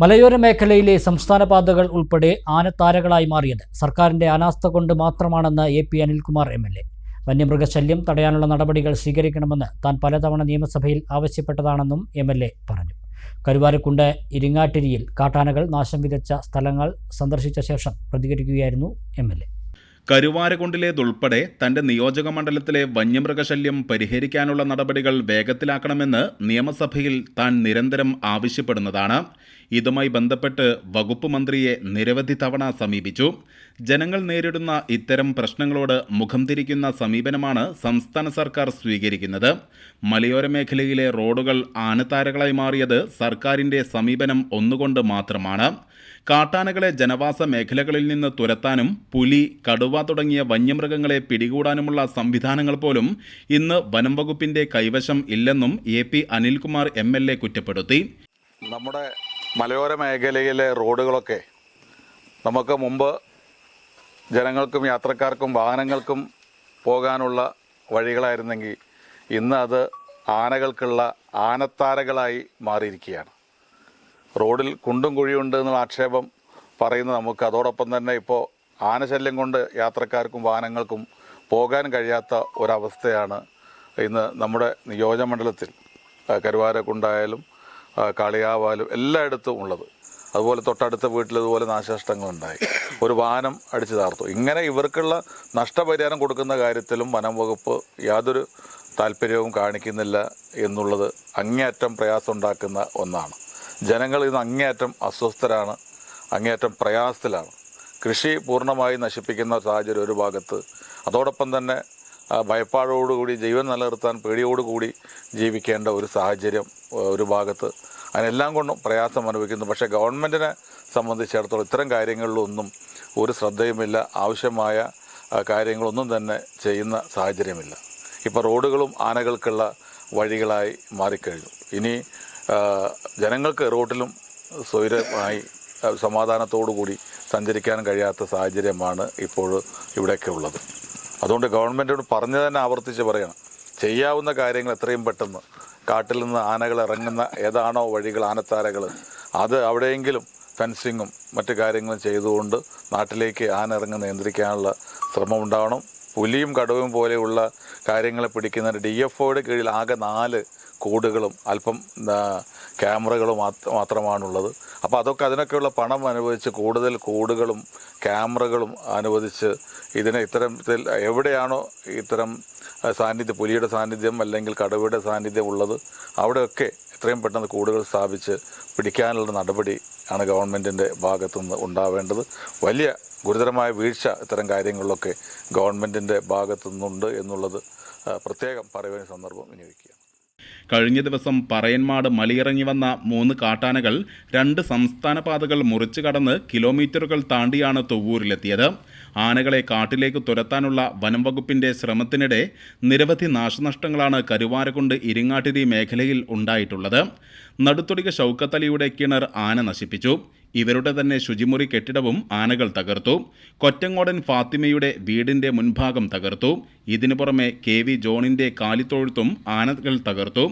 മലയോര മേഖലയിലെ സംസ്ഥാന പാതകൾ ഉൾപ്പെടെ ആനത്താരകളായി മാറിയത് സർക്കാരിന്റെ അനാസ്ഥ കൊണ്ട് മാത്രമാണെന്ന് A P Anilkumar M L A. വന്യമൃഗശല്യം തടയാനുള്ള നടപടികൾ സ്വീകരിക്കണമെന്ന് താൻ പലതവണ നിയമസഭയിൽ ആവശ്യപ്പെട്ടതാണെന്നും എം എൽ എ പറഞ്ഞു. കരുവാരക്കുണ്ട് ഇരിങ്ങാട്ടിരിയിൽ കാട്ടാനകൾ നാശം വിതച്ച സ്ഥലങ്ങൾ സന്ദർശിച്ച ശേഷം പ്രതികരിക്കുകയായിരുന്നു എം എൽ എ. കരുവാരക്കുണ്ടിലേതുൾപ്പെടെ തന്റെ നിയോജക മണ്ഡലത്തിലെ വന്യമൃഗശല്യം പരിഹരിക്കാനുള്ള നടപടികൾ വേഗത്തിലാക്കണമെന്ന് നിയമസഭയിൽ താൻ നിരന്തരം ആവശ്യപ്പെടുന്നതാണ്. ഇതുമായി ബന്ധപ്പെട്ട് വകുപ്പ് മന്ത്രിയെ നിരവധി തവണ സമീപിച്ചു. ജനങ്ങൾ നേരിടുന്ന ഇത്തരം പ്രശ്നങ്ങളോട് മുഖം തിരിക്കുന്ന സമീപനമാണ് സംസ്ഥാന സർക്കാർ സ്വീകരിക്കുന്നത്. മലയോര മേഖലയിലെ റോഡുകൾ ആനത്താരകളായി മാറിയത് സർക്കാരിന്റെ സമീപനം ഒന്നുകൊണ്ട് മാത്രമാണ്. കാട്ടാനകളെ ജനവാസ മേഖലകളിൽ നിന്ന് തുരത്താനും പുലി കടുവ തുടങ്ങിയ വന്യമൃഗങ്ങളെ പിടികൂടാനുമുള്ള സംവിധാനങ്ങൾ പോലും ഇന്ന് വനം വകുപ്പിന്റെ കൈവശം ഇല്ലെന്നും A P Anilkumar M L A കുറ്റപ്പെടുത്തി. നമ്മുടെ മലയോര മേഖലയിലെ റോഡുകളൊക്കെ നമുക്ക് മുമ്പ് ജനങ്ങൾക്കും യാത്രക്കാർക്കും വാഹനങ്ങൾക്കും പോകാനുള്ള വഴികളായിരുന്നെങ്കിൽ ഇന്ന് അത് ആനകൾക്കുള്ള ആനത്താരകളായി മാറിയിരിക്കുകയാണ്. റോഡിൽ കുണ്ടും കുഴിയുണ്ട് എന്നുള്ള ആക്ഷേപം പറയുന്നത് നമുക്ക് അതോടൊപ്പം തന്നെ ഇപ്പോൾ ആനശല്യം കൊണ്ട് യാത്രക്കാർക്കും വാഹനങ്ങൾക്കും പോകാൻ കഴിയാത്ത ഒരവസ്ഥയാണ് ഇന്ന് നമ്മുടെ നിയോജകമണ്ഡലത്തിൽ കരുവാരക്കുണ്ടായാലും കാളിയാവാലും എല്ലായിടത്തും ഉള്ളത്. അതുപോലെ തൊട്ടടുത്ത വീട്ടിൽ ഇതുപോലെ നാശനഷ്ടങ്ങളുണ്ടായി. ഒരു വാഹനം അടിച്ചു താർത്തു ഇങ്ങനെ ഇവർക്കുള്ള നഷ്ടപരിഹാരം കൊടുക്കുന്ന കാര്യത്തിലും വനം വകുപ്പ് യാതൊരു താല്പര്യവും കാണിക്കുന്നില്ല എന്നുള്ളത് അങ്ങേയറ്റം പ്രയാസമുണ്ടാക്കുന്ന ഒന്നാണ്. ജനങ്ങൾ ഇന്ന് അങ്ങേയറ്റം അസ്വസ്ഥരാണ് അങ്ങേയറ്റം പ്രയാസത്തിലാണ്. കൃഷി പൂർണമായി നശിപ്പിക്കുന്ന സാഹചര്യം ഒരു ഭാഗത്ത്. അതോടൊപ്പം തന്നെ ഭയപ്പാടോടുകൂടി ജീവൻ നിലനിർത്താൻ പേടിയോടുകൂടി ജീവിക്കേണ്ട ഒരു സാഹചര്യം ഒരു ഭാഗത്ത്. അതിനെല്ലാം കൊണ്ടും പ്രയാസം അനുഭവിക്കുന്നു. പക്ഷേ ഗവൺമെന്റിനെ സംബന്ധിച്ചിടത്തോളം ഇത്തരം കാര്യങ്ങളിലൊന്നും ഒരു ശ്രദ്ധയുമില്ല. ആവശ്യമായ കാര്യങ്ങളൊന്നും തന്നെ ചെയ്യുന്ന സാഹചര്യമില്ല. ഇപ്പോൾ റോഡുകളും ആനകൾക്കുള്ള വഴികളായി മാറിക്കഴിഞ്ഞു. ഇനി ജനങ്ങൾക്ക് റോട്ടിലും സ്വൈരമായി സമാധാനത്തോടു കൂടി സഞ്ചരിക്കാൻ കഴിയാത്ത സാഹചര്യമാണ് ഇപ്പോൾ ഇവിടെയൊക്കെ ഉള്ളത്. അതുകൊണ്ട് ഗവൺമെന്റോട് പറഞ്ഞു തന്നെ ആവർത്തിച്ച് പറയണം. ചെയ്യാവുന്ന കാര്യങ്ങൾ എത്രയും പെട്ടെന്ന്. കാട്ടിൽ നിന്ന് ആനകൾ ഇറങ്ങുന്ന ഏതാണോ വഴികൾ ആനത്താരകൾ അത് അവിടെയെങ്കിലും ഫെൻസിങ്ങും മറ്റു കാര്യങ്ങളും ചെയ്തുകൊണ്ട് നാട്ടിലേക്ക് ആന ഇറങ്ങി നിയന്ത്രിക്കാനുള്ള ശ്രമം ഉണ്ടാവണം. പുലിയും കടുവയും പോലെയുള്ള കാര്യങ്ങളെ പിടിക്കുന്നതിന് ഡി എഫ് ഒയുടെ കീഴിൽ ആകെ നാല് കൂടുകളും അല്പം മാത്ര- മാത്രമാണുള്ളത്. അപ്പോൾ അതൊക്കെ അതിനൊക്കെയുള്ള പണം അനുവദിച്ച് കൂടുതൽ കൂടുകളും ക്യാമറകളും അനുവദിച്ച് ഇതിനെ ഇത്തരത്തിൽ എവിടെയാണോ ഇത്തരം സാന്നിധ്യം പുലിയുടെ സാന്നിധ്യം അല്ലെങ്കിൽ കടുവയുടെ സാന്നിധ്യം ഉള്ളത് അവിടെയൊക്കെ എത്രയും പെട്ടെന്ന് കൂടുകൾ സ്ഥാപിച്ച് പിടിക്കാനുള്ള നടപടി ആണ് ഗവൺമെന്റിന്റെ ഭാഗത്തുനിന്ന് ഉണ്ടാവേണ്ടത്. വലിയ ഗുരുതരമായ വീഴ്ച ഇത്തരം കാര്യങ്ങളിലൊക്കെ ഗവൺമെന്റിന്റെ ഭാഗത്തുനിന്നുണ്ട് എന്നുള്ളത് പ്രത്യേകം പറയുവാൻ സന്ദർഭം വിനിയോഗിക്കുക കഴിഞ്ഞ ദിവസം പറയന്മാട് മലയിറങ്ങി വന്ന മൂന്ന് കാട്ടാനകൾ രണ്ട് സംസ്ഥാന പാതകൾ മുറിച്ചു കടന്ന് കിലോമീറ്ററുകൾ താണ്ടിയാണ് തൊവ്വൂരിലെത്തിയത്. ആനകളെ കാട്ടിലേക്ക് തുരത്താനുള്ള വനംവകുപ്പിന്റെ ശ്രമത്തിനിടെ നിരവധി നാശനഷ്ടങ്ങളാണ് കരുവാരക്കുണ്ട് ഇരിങ്ങാട്ടിരി മേഖലയിൽ ഉണ്ടായിട്ടുള്ളത്. നടുത്തൊടിക ഷൗക്കത്തലിയുടെ കിണർ ആന നശിപ്പിച്ചു. ഇവരുടെ തന്നെ ശുചിമുറി കെട്ടിടവും ആനകൾ തകർത്തു. കൊറ്റങ്ങോടൻ ഫാത്തിമയുടെ വീടിന്റെ മുൻഭാഗം തകർത്തു. ഇതിനു പുറമെ കെ വി ജോണിന്റെ കാലിത്തൊഴുത്തും ആനകൾ തകർത്തു.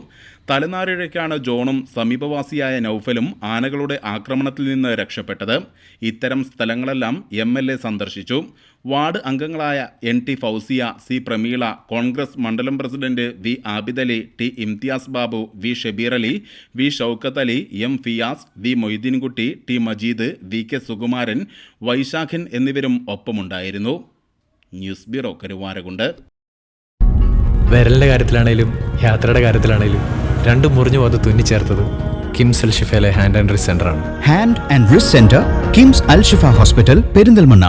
തലനാരിഴയ്ക്കാണ് ജോണും സമീപവാസിയായ നൌഫലും ആനകളുടെ ആക്രമണത്തിൽ നിന്ന് രക്ഷപ്പെട്ടത്. ഇത്തരം സ്ഥലങ്ങളെല്ലാം എം എൽ എ സന്ദർശിച്ചു. വാർഡ് അംഗങ്ങളായ N T Fousiya C Prameela Congress മണ്ഡലം president V Abidali T Imthiyas Babu V Shabeer Ali V Shoukath Ali M Fiyas V Moideenkutty T Majeed V K Sukumaran Vaisakhan എന്നിവരും ഒപ്പമുണ്ടായിരുന്നു. News bureau Karuvarakundu. വിരലിന്റെ കാര്യത്തിലാണേലും യാത്രയുടെ കാര്യത്തിലാണേലും രണ്ടും മുറിഞ്ഞു പോകാതെ തുന്നിച്ചേർത്തത് കിംസ് അൽ ഷിഫയിലെ hand and wrist സെന്ററാണ് hand and wrist centre KIMS Alshifa hospital Perinthalmanna.